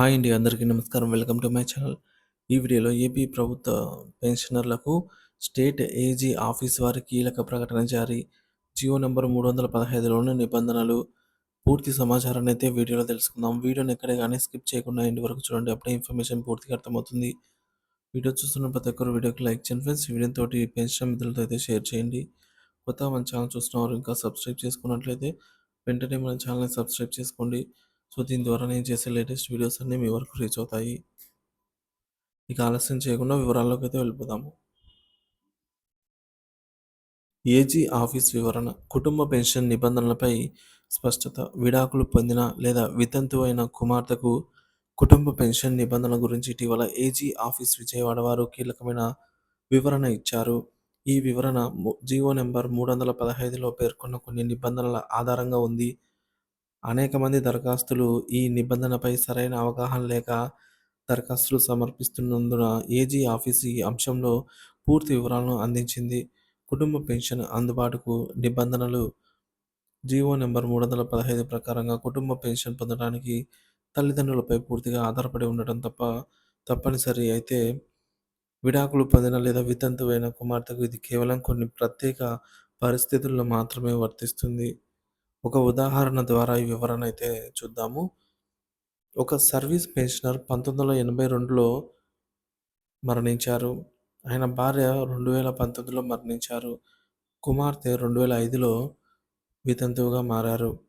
Hi అండి అందరికీ నమస్కారం. Welcome to my channel. ఈ వీడియోలో ఏపీ ప్రభుత్వ పెన్షనర్లకు స్టేట్ ఏజీ ఆఫీస్ వారి కీలక ప్రకటన జారీ. జియో నెంబర్ మూడు వందల పదహైదులోని నిబంధనలు పూర్తి సమాచారాన్ని అయితే వీడియోలో తెలుసుకుందాం. వీడియోని ఎక్కడే కానీ స్కిప్ చేయకుండా ఇంటి వరకు చూడండి అప్పుడే ఇన్ఫర్మేషన్ పూర్తిగా అర్థమవుతుంది. వీడియో చూస్తున్న ప్రతి ఒక్కరు వీడియోకి లైక్ చేయండి ఫ్రెండ్స్. వీడియోతో తోటి పెన్షన్ మిత్రులతో అయితే షేర్ చేయండి. కొత్త మన ఛానల్ చూస్తున్నవారు ఇంకా సబ్స్క్రైబ్ చేసుకున్నట్లయితే వెంటనే మన ఛానల్ని సబ్స్క్రైబ్ చేసుకోండి. సో దీని ద్వారా నేను చేసే లేటెస్ట్ వీడియోస్ అన్నీ మీ వరకు రీచ్ అవుతాయి. ఇక ఆలస్యం చేయకుండా వివరాల్లోకి అయితే వెళ్ళిపోదాము. ఏజీ ఆఫీస్ వివరణ. కుటుంబ పెన్షన్ నిబంధనలపై స్పష్టత. విడాకులు పొందిన లేదా వితంతు అయిన కుమార్తెకు కుటుంబ పెన్షన్ నిబంధనల గురించి ఇటీవల ఏజీ ఆఫీస్ విజయవాడ వారు కీలకమైన వివరణ ఇచ్చారు. ఈ వివరణ జీవో నెంబర్ మూడు వందల పదహైదులో పేర్కొన్న కొన్ని నిబంధనల ఆధారంగా ఉంది. అనేక మంది దరఖాస్తులు ఈ నిబంధనపై సరైన అవగాహన లేక దరఖాస్తులు సమర్పిస్తున్నందున ఏజీ ఆఫీస్ ఈ అంశంలో పూర్తి వివరాలను అందించింది. కుటుంబ పెన్షన్ అందుబాటుకు నిబంధనలు జీవో నెంబర్ మూడు వందల పదహైదు ప్రకారంగా కుటుంబ పెన్షన్ పొందడానికి తల్లిదండ్రులపై పూర్తిగా ఆధారపడి ఉండటం తప్ప తప్పనిసరి అయితే విడాకులు పొందిన లేదా వితంతువైన కుమార్తెకు ఇది కేవలం కొన్ని ప్రత్యేక పరిస్థితుల్లో మాత్రమే వర్తిస్తుంది. ఒక ఉదాహరణ ద్వారా ఈ వివరణ అయితే చూద్దాము. ఒక సర్వీస్ పెన్షనర్ పంతొమ్మిది వందల ఎనభై రెండులో మరణించారు. ఆయన భార్య రెండు వేల పంతొమ్మిదిలో మరణించారు. కుమార్తె రెండు వేల ఐదులో వితంతువుగా మారారు.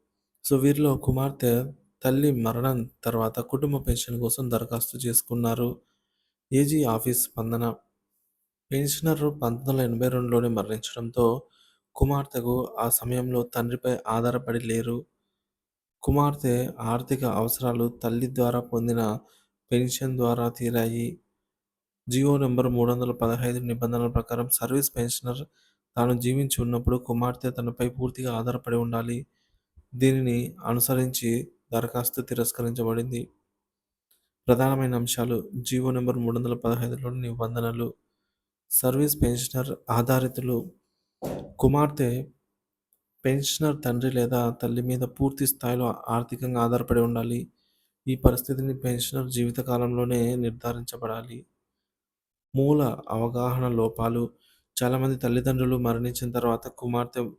సో వీరిలో కుమార్తె తల్లి మరణం తర్వాత కుటుంబ పెన్షన్ కోసం దరఖాస్తు చేసుకున్నారు. ఏజీ ఆఫీస్ స్పందన. పెన్షనర్ పంతొమ్మిది వందల ఎనభై రెండులోనే మరణించడంతో కుమార్తెకు ఆ సమయంలో తండ్రిపై ఆధారపడి లేరు. కుమార్తె ఆర్థిక అవసరాలు తల్లి ద్వారా పొందిన పెన్షన్ ద్వారా తీరాయి. జియో నెంబర్ మూడు వందల పదహైదు నిబంధనల ప్రకారం సర్వీస్ పెన్షనర్ తాను జీవించి ఉన్నప్పుడు కుమార్తె తనపై పూర్తిగా ఆధారపడి ఉండాలి. దీనిని అనుసరించి దరఖాస్తు తిరస్కరించబడింది. ప్రధానమైన అంశాలు జీవో నెంబర్ మూడు వందల పదహైదులోని నిబంధనలు. సర్వీస్ పెన్షనర్ ఆధారితులు కుమార్తె పెన్షనర్ తండ్రి లేదా తల్లి మీద పూర్తి స్థాయిలో ఆర్థికంగా ఆధారపడి ఉండాలి. ఈ పరిస్థితిని పెన్షనర్ జీవితకాలంలోనే నిర్ధారించబడాలి. మూల అవగాహన లోపాలు. చాలామంది తల్లిదండ్రులు మరణించిన తర్వాత కుమార్తె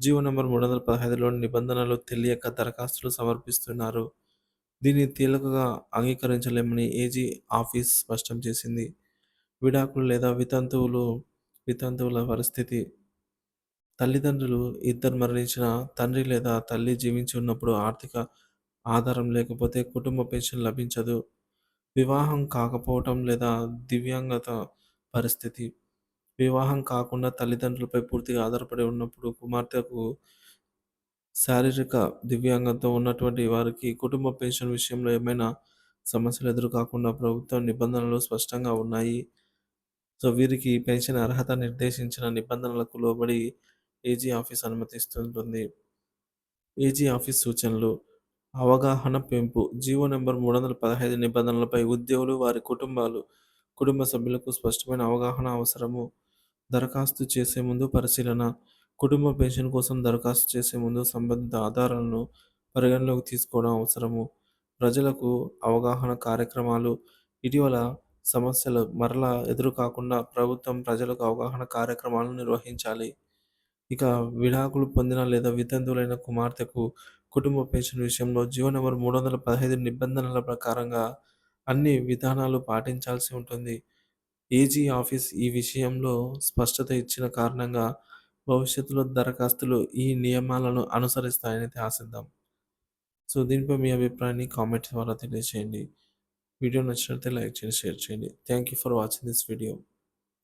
జీవో నెంబర్ మూడు వందల పదహైదులోని నిబంధనలు తెలియక దరఖాస్తులు సమర్పిస్తున్నారు. దీన్ని తేలికగా అంగీకరించలేమని ఏజీ ఆఫీస్ స్పష్టం చేసింది. విడాకులు లేదా వితంతువులు వితంతువుల పరిస్థితి తల్లిదండ్రులు ఇద్దరు మరణించిన తండ్రి లేదా తల్లి జీవించి ఉన్నప్పుడు ఆర్థిక ఆధారం లేకపోతే కుటుంబ పెన్షన్ లభించదు. వివాహం కాకపోవటం లేదా దివ్యాంగత పరిస్థితి. వివాహం కాకుండా తల్లిదండ్రులపై పూర్తిగా ఆధారపడి ఉన్నప్పుడు కుమార్తెకు శారీరక దివ్యాంగంతో ఉన్నటువంటి వారికి కుటుంబ పెన్షన్ విషయంలో ఏమైనా సమస్యలు ఎదురు కాకుండా ప్రభుత్వ నిబంధనలు స్పష్టంగా ఉన్నాయి. సో వీరికి పెన్షన్ అర్హత నిర్దేశించిన నిబంధనలకు లోబడి ఏజీ ఆఫీస్ అనుమతిస్తుంటుంది. ఏజీ ఆఫీస్ సూచనలు. అవగాహన పెంపు. జీవో నెంబర్ మూడు వందల పదహైదు నిబంధనలపై ఉద్యోగులు వారి కుటుంబాలు కుటుంబ సభ్యులకు స్పష్టమైన అవగాహన అవసరము. దరఖాస్తు చేసే ముందు పరిశీలన. కుటుంబ పెన్షన్ కోసం దరఖాస్తు చేసే ముందు సంబంధిత ఆధారాలను పరిగణలోకి తీసుకోవడం అవసరము. ప్రజలకు అవగాహన కార్యక్రమాలు. ఇటీవల సమస్యలు మరలా ఎదురు కాకుండా ప్రభుత్వం ప్రజలకు అవగాహన కార్యక్రమాలను నిర్వహించాలి. ఇక విడాకులు పొందిన లేదా వితంతువులైన కుమార్తెకు కుటుంబ పెన్షన్ విషయంలో జీవో నెంబర్ మూడు వందల పదహైదు నిబంధనల ప్రకారంగా అన్ని విధానాలు పాటించాల్సి ఉంటుంది. ఏజీ ఆఫీస్ ఈ విషయంలో స్పష్టత ఇచ్చిన కారణంగా భవిష్యత్తులో దరఖాస్తులు ఈ నియమాలను అనుసరిస్తాయని ఆశిద్దాం. సో దీనిపై మీ అభిప్రాయాన్ని కామెంట్స్ ద్వారా తెలియజేయండి. వీడియో నచ్చినట్లయితే లైక్ చేయండి షేర్ చేయండి. Thank you for watching this video.